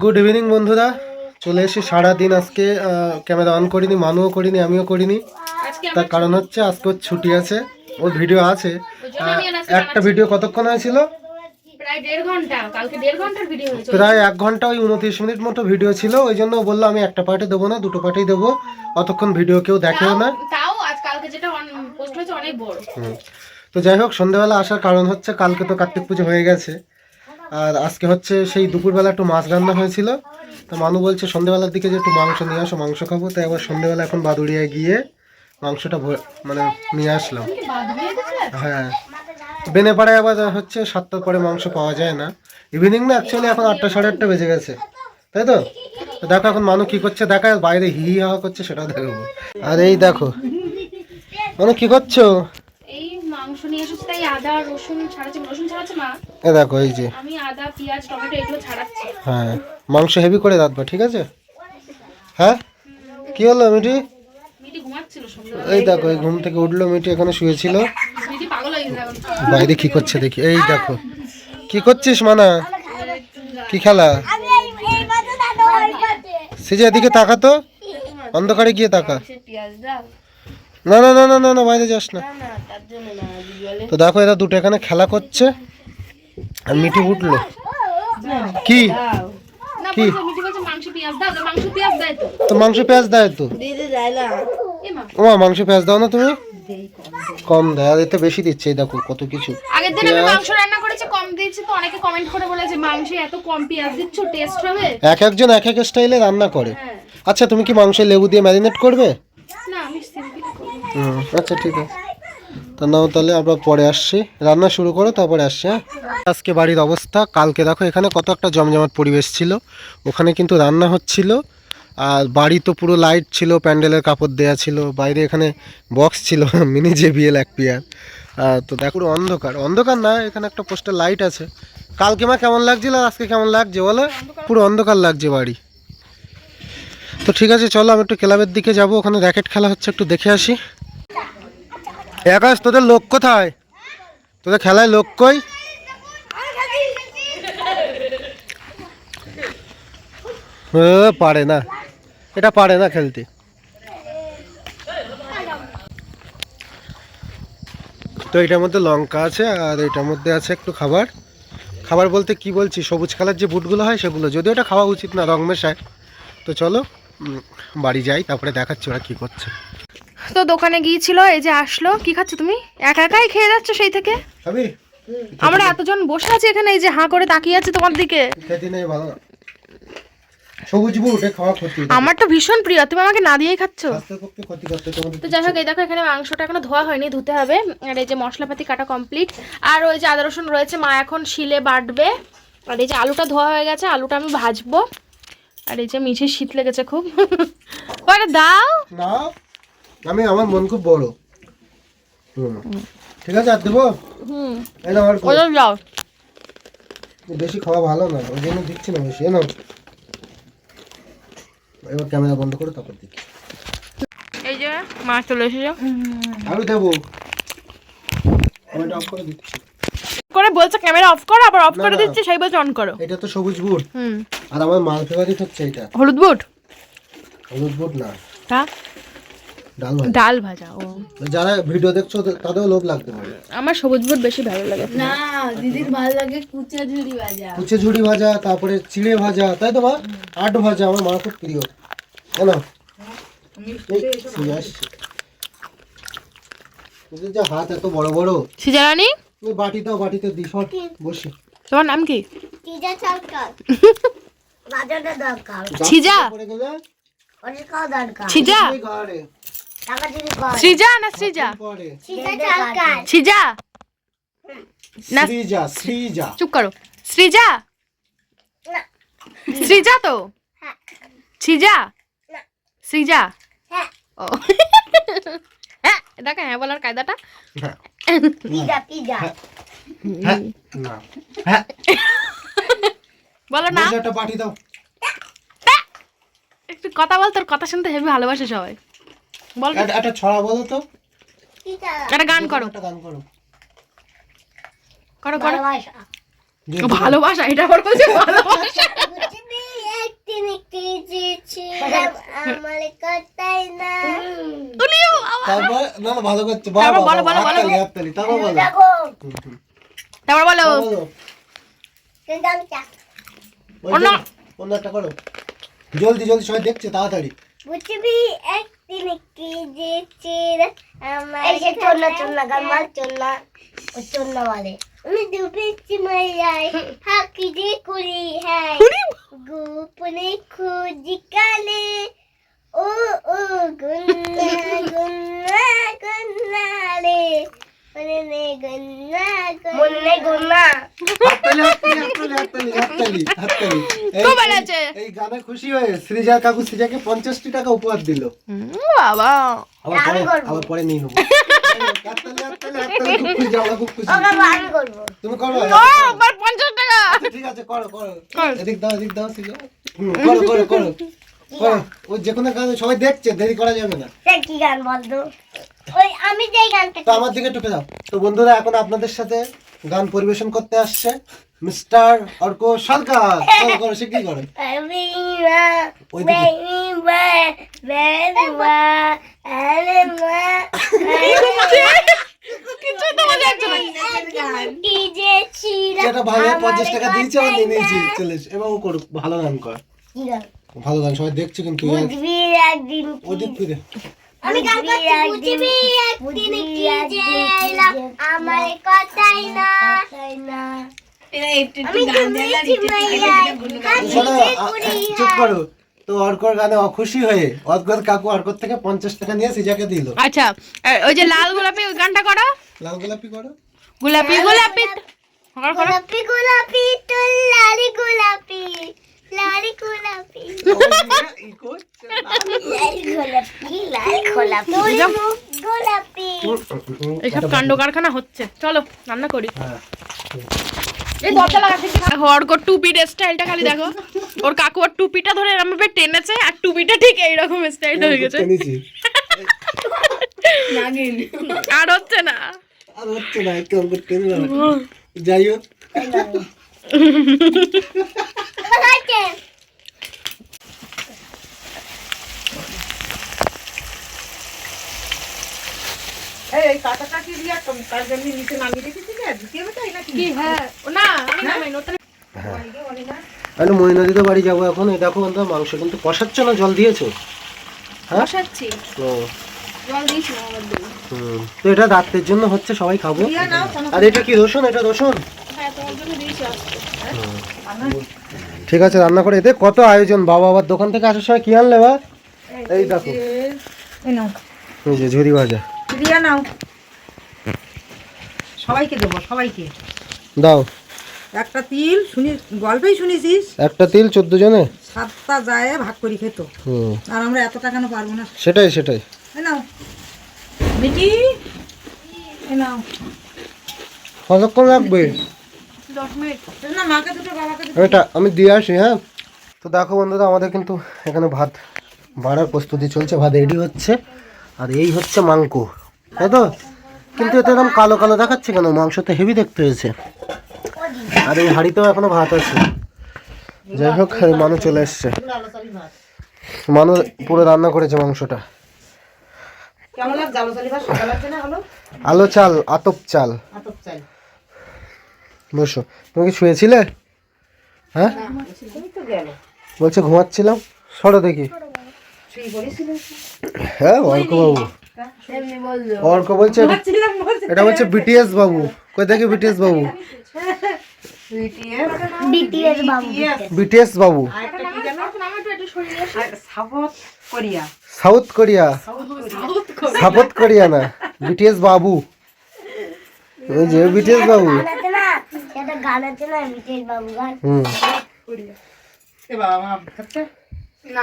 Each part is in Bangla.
গুড ইভিনিং বন্ধুরা। চলে এসে সারাদিন আজকে ক্যামেরা অন করিনি মানুও করিনি আমিও করিনি। তার কারণ হচ্ছে আজকে ওর ছুটি আছে ওর ভিডিও আছে। একটা ভিডিও কতক্ষণ হয়েছিল? প্রায় এক ঘণ্টা ওই উনত্রিশ মিনিট মতো ভিডিও ছিল ওই জন্য বলল আমি একটা পার্টে দেবো না দুটো পার্টেই দেবো। অতক্ষণ ভিডিও কেউ দেখেও না। তো যাই হোক সন্ধ্যেবেলা আসার কারণ হচ্ছে কালকে তো কার্তিক পুজো হয়ে গেছে। আর আজকে হচ্ছে সেই দুপুরবেলা একটু মাছ রান্না হয়েছিল। তো মানু বলছে সন্ধ্যেবেলার দিকে যে একটু মাংস নিয়ে আসো, মাংস খাব। তাই আবার সন্ধ্যেবেলা এখন বাদুড়িয়ায় গিয়ে মাংসটা মানে নিয়ে আসলাম। হ্যাঁ। বেনেপাড়ায় আবার হচ্ছে সাতটার পরে মাংস পাওয়া যায় না। ইভিনিং না অ্যাকচুয়ালি এখন আটটা সাড়ে আটটা বেজে গেছে। তাই তো? দেখো এখন মানু কি করছে, দেখা বাইরে হি হাওয়া করছে, সেটাও দেখব। আর এই দেখো। মানে কি করছ? নিয়ে এসেছি তাই আদা রসুন ছাড়াচ্ছে। রসুন ছাড়াচ্ছে মা? এ দেখো এই যে। আমি আদা পেঁয়াজ টমেটো এগুলো ছাড়াচ্ছি। হ্যাঁ মাংস হেভি করে রাখবা ঠিক আছে? হ্যাঁ? কি হলো মিটি এই দেখো এই ঘুম থেকে উঠল মিটি এখানে শুয়েছিল। হয়ে বাইরে কি করছে দেখি এই দেখো। কি করছিস মানা? কি খেলা? সিজে এদিকে তাকাতো অন্ধকারে গিয়ে তাকা। পেঁয়াজ দাও। না না না না না না বাইরে যাস না। তো দেখো এরা দুটো এখানে খেলা করছে। আর মিটি উঠল। কি? না কি? বলছে মিটি বলছে মাংস পেঁয়াজ দাও তো। মাংস পেঁয়াজ দেয় তো ও মাংস পেঁয়াজ দাও না তুমি? কম দেয় আর এতে বেশি দিচ্ছে এই দেখো কত কিছু। আগের দিন আমি মাংস রান্না করেছি কম দিয়েছি তো অনেকে কমেন্ট করে বলেছে মাংসে এত কম পেঁয়াজ দিচ্ছ টেস্ট হবে? এক একজন এক এক স্টাইলে রান্না করে। হ্যাঁ। আচ্ছা তুমি কি মাংসে লেবু দিয়ে ম্যারিনেট করবে না আমি সিম্পল করি হুম আচ্ছা ঠিক আছে। তা নাও তাহলে আমরা পরে আসছি। রান্না শুরু করো, তারপরে আসছি হ্যাঁ? আজকে বাড়ির অবস্থা। কালকে দেখো, এখানে কত একটা জমজমাট পরিবেশ ছিল। ওখানে কিন্তু রান্না হচ্ছিল। আর বাড়ি তো পুরো লাইট ছিল, প্যান্ডেলের কাপড় দেয়া ছিল, বাইরে এখানে বক্স ছিল মিনি জেবিএল এক পিয়ার। আর তো দেখো অন্ধকার। অন্ধকার না, এখানে একটা পোস্টার লাইট আছে। কালকে মা কেমন লাগছিল, আর আজকে কেমন লাগছে, বলো? পুরো অন্ধকার লাগছে বাড়ি। তো ঠিক আছে, চলো, আমি একটু ক্লাবের দিকে যাব। ওখানে র্যাকেট খেলা হচ্ছে, একটু দেখে আসি। আকাশ তোদের লোক কোথায়? তোদের খেলায় লোক কই? পারে না। এটা পারে না খেলতে। তো এটার মধ্যে লঙ্কা আছে, আর এটার মধ্যে আছে একটু খাবার। খাবার বলতে কি বলছি? সবুজ কালার যে বুটগুলো হয় সেগুলো। যদিও এটা খাওয়া উচিত না রং মেশায়। তো চলো বাড়ি যাই, তারপরে দেখাচ্ছি ওরা কি করছে। তো দোকানে গিয়েছিল এই যে আসলো। কি খাচ্ছ তুমি? একা একাই খেয়ে যাচ্ছ সেই থেকে? আমরা এতজন বসে আছি এখানে এই যে হাঁ করে তাকিয়ে আছে তোমার দিকে। সবুজ বুট খাওয়া ক্ষতি আমার তো ভীষণ প্রিয় তুমি আমাকে না দিয়েই খাচ্ছ। তো যাই হোক এই দেখো এখানে মাংসটা এখনও ধোয়া হয়নি ধুতে হবে। আর এই যে মশলাপাতি কাটা কমপ্লিট আর ওই যে আদা রসুন রয়েছে মা এখন শিলে বাটবে। আর এই যে আলুটা ধোয়া হয়ে গেছে আলুটা আমি ভাজবো। আর এই যে মিঠে শীত লেগেছে খুব। দাও। আমি আমার মন খুব বড়। হুম। ঠিক আছে আর দেবো? হুম। এই না আমার ওটা যাও বেশি খাওয়া ভালো না ওই জন্য দিচ্ছি না বেশি না এবার ক্যামেরা বন্ধ করে তারপর দিচ্ছি। এই যে মাছ চলে এসেছে। দেবো। অফ করে দিচ্ছি। করে বলছে ক্যামেরা অফ করো আবার অফ করে। দিচ্ছে সেই বলছে অন করো। এটা তো সবুজ বুট। হুম। আর আমার মাল ফেভারিট হচ্ছে এটা। হলুদ বুট? হলুদ বুট না। হ্যাঁ ডাল ভাজা। ডাল ভাজা ও। যারা ভিডিও দেখছ তাদেরও লোভ লাগতে পারে। আমার সবুজ বুট বেশি ভালো লাগে। না দিদির ভালো লাগে কুচা ঝুড়ি ভাজা। কুচে ঝুড়ি ভাজা তারপরে চিড়ে ভাজা তাই তো মা? আট ভাজা আমার মা খুব প্রিয়। সিজে। তোদের যা হাত এত বড় বড়। সিজারানি বাটি দাও বাটিতে দি সর। বসি। তোমার নাম কি? চিজা সরকার। বাজারটা দরকার। ছিজা? পড়ে গেলে? অনেক সৃজা না সৃজা? ছিজা না। শ্রীজা শ্রীজা চুপ করো। সৃজা? সৃজা তো? হ্যাঁ। ছিজা না। সৃজা? হ্যাঁ। ও। হ্যাঁ দেখো হ্যাঁ বলার কায়দাটা? হ্যাঁ। Pizza pizza. না। বলো না। একটু কথা বল তোর কথা শুনতে হেবি ভালোবাসে সবাই। বল একটা ছড়া বলো তো। একটা গান করো। একটা গান করো। করো ভালোবাসা। এটা বড় বলছে অন্য একটা করো। জলদি জলদি সবাই দেখছে তাড়াতাড়ি। বুঝবি? একদিন কি যে চেরা আমার এই যে চন্না চন্না গামাল চন্না। ও চন্না মারে আমি ডুবেছি মাইয়াই হাকি যে করি হ্যাঁ। গোপনে খুঁজি কালে। ও ও গুন্না গুন্না গুন্না রে মনে মনে এই- গানে খুশি হয়ে সৃজা কাকু সৃজাকে পঞ্চাশটি টাকা উপহার দিল। বাবা। আবার পরে নিয়ে নেব। তুমি করো। পঞ্চাশ টাকা। আচ্ছা, ঠিক আছে করো। করো। এদিক দাও এদিক দাও সৃজা। করো করো করো। ওই যে কোনো গান সবাই দেখছে দেরি করা যাবে না। কি গান বলতো। ওই আমি যেই গানটা তো আমার দিকে টুকে দাও। তো বন্ধুরা এখন আপনাদের সাথে গান পরিবেশন করতে আসছে মিস্টার অর্ক সরকার। করো সে কি এটা ভালো পঞ্চাশ টাকা দিয়েছে আমার নিয়ে নিয়েছি চলে এসে। এবার ও করুক ভালো গান কর। কি গান? ভালো গান সবাই দেখছে কিন্তু আমি আমার কথাই না। চুপ করো তো অর্কর গানে অখুশি হয়ে অর্কর কাকু অর্কর থেকে পঞ্চাশ টাকা নিয়ে সিজাকে দিল। আচ্ছা ওই যে লাল গোলাপি ওই গানটা করো। লাল গোলাপি করো। গোলাপি গোলাপি। করো। গোলাপি গোলাপি তোর লালি গোলাপি লালি গোলাপি লাল গোলাপি লাল গোলাপি তোর মুখ গোলাপি এইসব কাণ্ড কারখানা হচ্ছে। চলো রান্না করি। হ্যাঁ। অর্কর টুপির স্টাইলটা খালি দেখো। ওর কাকু ওর টুপিটা ধরে এরকম ভাবে টেনেছে আর টুপিটা ঠিক এইরকম স্টাইল হয়ে গেছে। আর হচ্ছে না। আর হচ্ছে না কোথায় কি হ্যাঁ। না আমি নামাই বাড়ি যাব এখন। এই দেখো বন্ধু মাংস কিন্তু কষাচ্ছ না জল দিয়েছ? হ্যাঁ? তো এটা রাত্রের জন্য হচ্ছে সবাই খাব। আর এটা কি রসুন? এটা রসুন? হ্যাঁ তোমার জন্য দিয়েছি আজকে। ঠিক আছে রান্না করে এতে কত আয়োজন। বাবা আবার দোকান থেকে আসার সময় কি আনলে বা এই দেখো। এই যে ঝুরি ভাজা। দিয়া নাও। সবাইকে দেবো সবাইকে। দাও। একটা তিল শুনি গল্পেই শুনেছিস? একটা তিল চোদ্দ জনে? সাতটা যায় ভাগ করে খেত। হুম। আর আমরা এত টাকা না পারব না? সেটাই সেটাই। নাও। বেটি নাও। কতক্ষণ লাগবে মাকে এটা আমি দিয়ে আসি হ্যাঁ? তো দেখো বন্ধুরা আমাদের কিন্তু এখানে ভাত বাড়ার প্রস্তুতি চলছে ভাত রেডি হচ্ছে। আর এই হচ্ছে মাংস। তাই তো কিন্তু এটা এরকম কালো কালো দেখাচ্ছে কেন? মাংস তো হেভি দেখতে হয়েছে। আর এই হাঁড়িতেও এখনও ভাত আছে। যাই হোক মানু চলে এসছে। মানু পুরো রান্না করেছে মাংসটা। আলো চালি আতপ চাল। বসো। তুমি কি শুয়েছিলে? হ্যাঁ? বলছে ঘুমাচ্ছিলাম। সরো দেখি। হ্যাঁ অর্ক বাবু অর্ক বলছে এটা- ছিলাম বলছে এটা বলছে বিটিএস বাবু। কই দেখি বিটিএস বাবু? বিটিএস বাবু। বিটিএস বাবু। সাবত কোরিয়া। South Korea. না বিটিএস বাবু। ওই যে বিটিএস বাবু।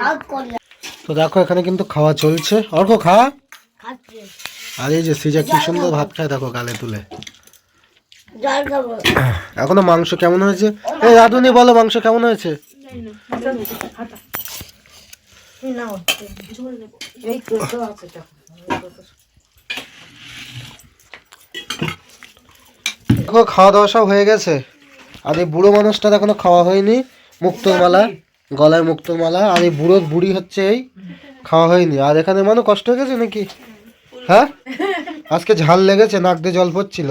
সাউথ তো দেখো এখানে কিন্তু খাওয়া চলছে। অর্ক খা। আর এই যে সিজা কি সুন্দর ভাত খায় দেখো গালে তুলে। এখনও মাংস কেমন হয়েছে? এই রাধুনি বলো মাংস কেমন হয়েছে? দেখো খাওয়া দাওয়া সব হয়ে গেছে। আর এই বুড়ো মানুষটার এখনও খাওয়া হয়নি মুক্তোর মালা গলায় মুক্তোর মালা আর এই বুড়ো বুড়ি হচ্ছে এই খাওয়া হয়নি। আর এখানে মানুষ কষ্ট হয়ে গেছে নাকি? হ্যাঁ? আজকে ঝাল লেগেছে, নাক দিয়ে জল পড়ছিল।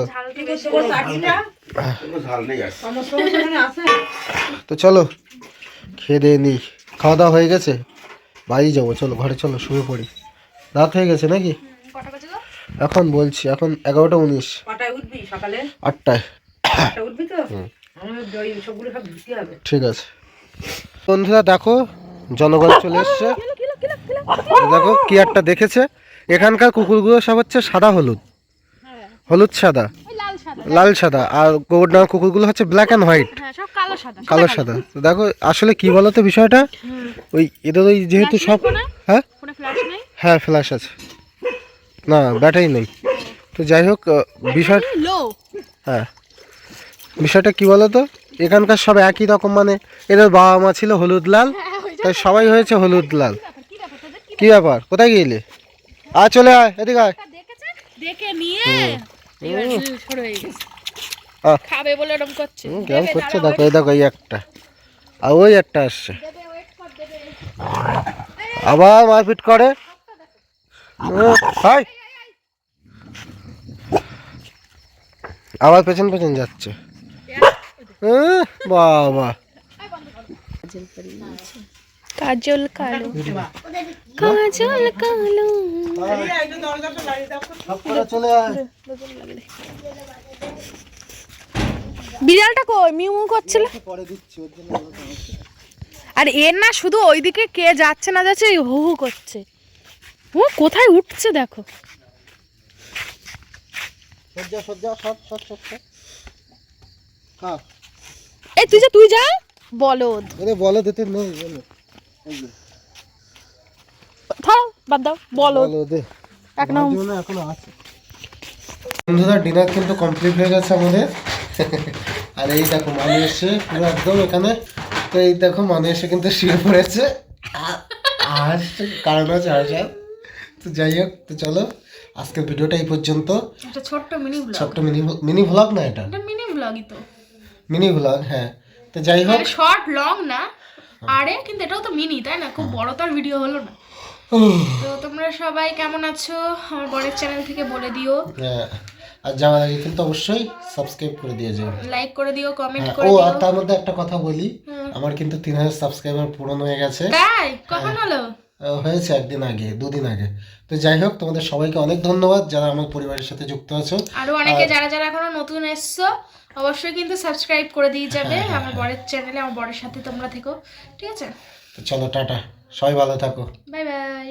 তো চলো, খেয়ে দিয়ে নিই খাওয়া দাওয়া হয়ে গেছে, বাড়ি যাব, চলো, ঘরে চলো, শুয়ে পড়ি। রাত হয়ে গেছে নাকি? এখন বলছি, এখন এগারোটা উনিশ। আটটায়। ঠিক আছে। বন্ধুরা দেখো, জনগণ চলে এসছে। দেখো, কি একটা দেখেছে। এখানকার কুকুরগুলো সব হচ্ছে সাদা হলুদ। হলুদ সাদা। লাল সাদা। আর গোবরডাঙ্গা কুকুরগুলো হচ্ছে ব্ল্যাক অ্যান্ড হোয়াইট হ্যাঁ কালো সাদা। তো দেখো আসলে কি বলতো বিষয়টা? ওই এদের ওই যেহেতু সব হ্যাঁ? হ্যাঁ ফ্ল্যাশ আছে। না ব্যাটারি নেই। তো যাই হোক বিষয় হ্যাঁ। বিষয়টা কি বলতো? এখানকার সব একই রকম মানে এদের বাবা মা ছিল হলুদ লাল তাই সবাই হয়েছে হলুদ লাল। কি ব্যাপার? কোথায় গিয়েলে আয় চলে আয় এদিকে আয়। দেখে নিয়ে। খাবে বলে এরকম করছে। হুম, কেমন করছে? দেখো এই দেখো এই একটা। আর ওই একটা আসছে। আবার মারপিট করে। হাই আবার পেছন পেছন যাচ্ছে। বাবা। কাজল কালো। কাজল কালো। বিড়ালটা কই? মিউ মিউ করছিল? আর এর না শুধু ওইদিকে কে যাচ্ছে না যাচ্ছে হু হু করছে। ও কোথায় উঠছে দেখো। এই তুই যা তুই যা। বলদ। ওরে বলো দিতে নেই বলো থাও বাদ দাও বলো এক নাও। এখনও আছে। বন্ধুরা ডিনার কিন্তু কমপ্লিট হয়ে গেছে আমাদের। আর এই দেখো মানে এসে পুরো একদম এখানে। তো এই দেখো মানে এসে কিন্তু শুয়ে পড়েছে। আ- কারণ আছে তো যাই হোক তো চলো আজকের ভিডিওটা এই পর্যন্ত। একটা ছোট্ট মিনি ব্লগ ছোট্ট মিনি মিনি ভ্লগ না এটা? এটা মিনি ব্লগই তো। মিনি ভ্লগ হ্যাঁ। তো যাই হোক। মানে শর্ট লং না। আরে কিন্তু এটাও তো মিনি তাই না? খুব বড় তো আর ভিডিও হলো না। তো তোমরা সবাই কেমন আছো? আমার বরের চ্যানেল থেকে বলে দিও। হ্যাঁ, আর যাওয়ার আগে কিন্তু অবশ্যই সাবস্ক্রাইব করে দিয়ে যাও। লাইক করে দিও কমেন্ট করে দিও। ও আর তার মধ্যে একটা কথা বলি। আমার কিন্তু তিন হাজার সাবস্ক্রাইবার পূরণ হয়ে গেছে। তাই? কখন হলো? হয়েছে একদিন আগে দুদিন আগে। তো যাই হোক তোমাদের সবাইকে অনেক ধন্যবাদ যারা আমার পরিবারের সাথে যুক্ত আছো। আরও অনেকে যারা যারা এখনও নতুন এসছো অবশ্যই কিন্তু সাবস্ক্রাইব করে দিয়ে যাবে আমার বরের চ্যানেলে আমার বরের সাথে তোমরা থেকো ঠিক আছে? তো চলো টাটা। সবাই ভালো থাকো। Bye bye